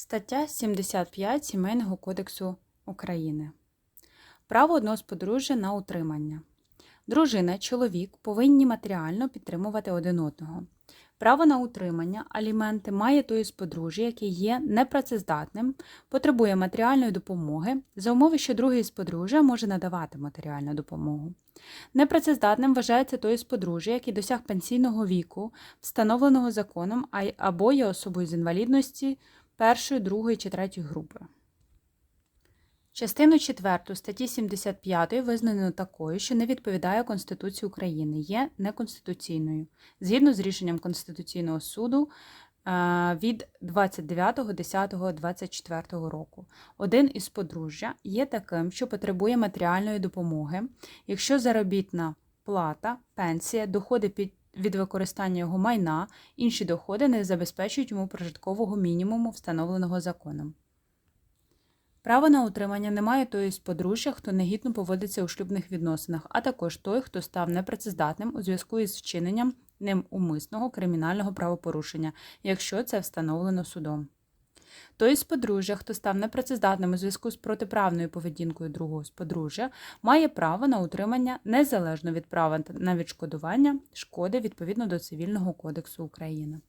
Стаття 75 Сімейного кодексу України. Право одного з подружжя на утримання. Дружина, чоловік повинні матеріально підтримувати один одного. Право на утримання, аліменти має той із подружжя, який є непрацездатним, потребує матеріальної допомоги, за умови, що другий з подружжя може надавати матеріальну допомогу. Непрацездатним вважається той із подружжя, який досяг пенсійного віку, встановленого законом, або є особою з інвалідності першої, другої чи третьої групи. Частину 4 статті 75 визнано такою, що не відповідає Конституції України, є неконституційною, згідно з рішенням Конституційного суду е, від 29.10.24 року. Один із подружжя є таким, що потребує матеріальної допомоги, якщо заробітна плата, пенсія, доходи під від використання його майна, інші доходи не забезпечують йому прожиткового мінімуму, встановленого законом. Право на утримання не має той з подружжя, хто негідно поводиться у шлюбних відносинах, а також той, хто став непрацездатним у зв'язку із вчиненням ним умисного кримінального правопорушення, якщо це встановлено судом. Той з подружжя, хто став непрацездатним у зв'язку з протиправною поведінкою другого з подружжя, має право на утримання незалежно від права на відшкодування шкоди відповідно до Цивільного кодексу України.